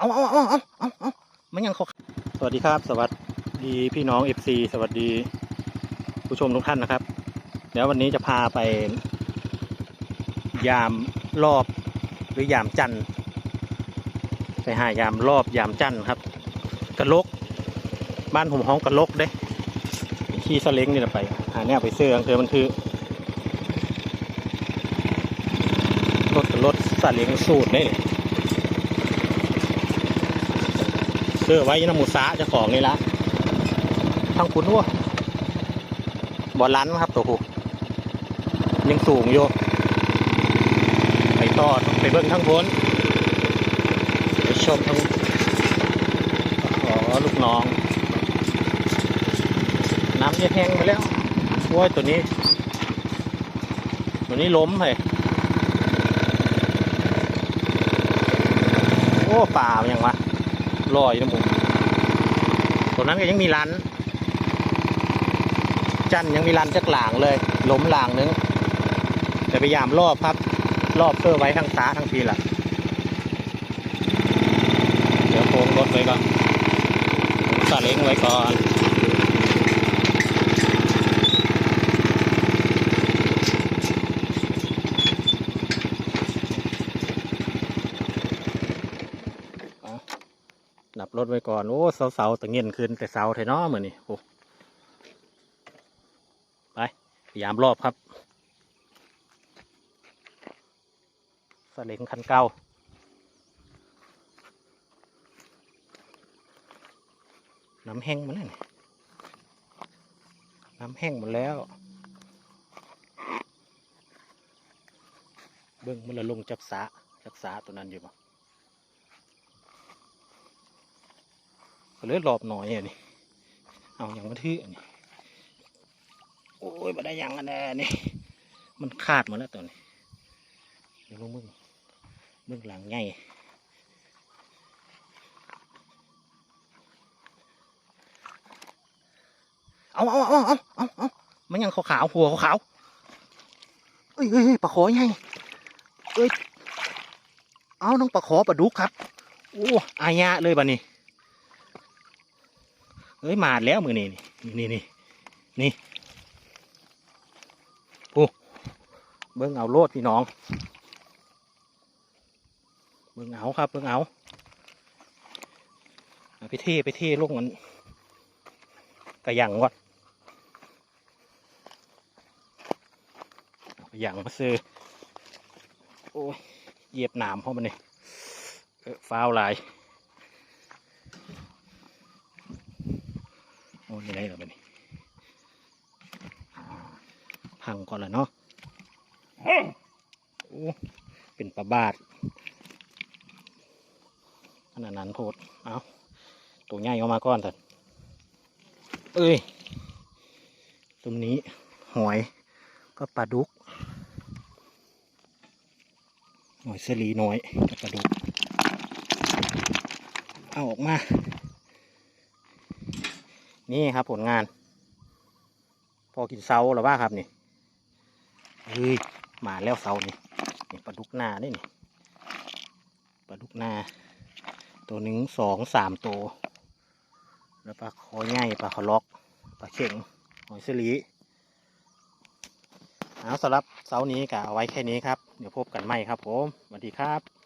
เอาเอาเอาเอาเอาเอามันยังเขาสวัสดีครับ สวัสดีพี่น้อง FC สวัสดีผู้ชมทุกท่านนะครับ เดี๋ยววันนี้จะพาไป ยามรอบหรือยามจันทร์ไปหายามรอบยามจันทร์ครับ กระลก บ้านผมห้องกระลกเด้ขี่สเล้งนี่แหละไป หาแนวไปเสื้อเธอมันคือรถกับรถสาเล้งสูตรได้นี่ สื้อไว้ยน้ำหมูสาจ้าของนี่ละทั้งคุณวะบอลลันครับตัวผูยังสูงอยู่ไปต่อไปเบิ้งทั้งพ้นไปชมทั้งอ๋อลูกน้อง น้ำจะแห้งไปแล้วว้ยตัวนี้ ตัวนี้ล้มเลยโอ้ป่ามันยังวะ ลอยนะผมตรงนั้นก็ยังมีร้าน จันยังมีร้านจักหลางเลยล้มหลางนึงแต่พยายามรอบครับ รอบเพื่อไว้ทั้งซ้าทั้งทีละเดี๋ยวโค้งรถไว้ก่อนสาเล้งไว้ก่อน ดับรถไว้ก่อน โอ้เสาๆตะเงียนขึ้นแต่เสาไทยนาะเหมือนนี่โอ้ไปพยายามรอบครับสเล็งคันเก่าน้ำแห้งหมดแล้วนี่น้ำแห้งหมดแล้ว เบิ้งมันละลงจักสาจักสาตัวนั้นอยู่บ่ ก็เลยรอบหน่อยอะนี่เอาอย่างมาทื่ออันนี้โอ้ยมาได้ยังอันแน่นี่มันขาดหมดแล้วตัวนี้เดี๋ยวมึงมึงหลังไงเอาเอาเอาเอาเอาเอามันยังขาวขาวหัวขาวๆเอ้ยเอ้ยเอ้ยปลาขอไงเอ้ยเอาน้องปลาขอปลาดุกครับโอ้อายะเลยบัดนี้ เอ้ยมาแล้วมือนี่นี่นี่นี่นี่โอ้เบิ้งเอาโลดพี่น้อง เบิ้งเอาครับ เบิ้งเอาเอาไปเท่ไปเท่ลงมันกระยังวะเอากระยังมาซื้อโอ้ยเหยียบหนามเพราะมันนี่เออฟ้าวลาย โอ้ยได้แล้วบัดนี้พังก่อนละเนาะโอ้เป็นปลาบาดขนาดนั้นโพดเอาตัวใหญ่ออกมาก่อนเถอะเอ้ยตรงนี้หอยก็ปลาดุกหอยเสลีน้อยกับปลาดุก เอาออกมา นี่ครับผลงาน พอกินเซาหรือว่าครับนี่เฮ้ยมาแล้วเซานี่นี่ปลาดุกหน้าได้นี่ปลาดุกหน้าตัวหนึ่งสองสามตัวแล้วปลาคอใหญ่ปลาคอล็อกปลาเข่งหอยสลีเอาสำหรับเสาร์นี้ก็เอาไว้แค่นี้ครับ เดี๋ยวพบกันใหม่ครับผมสวัสดีครับ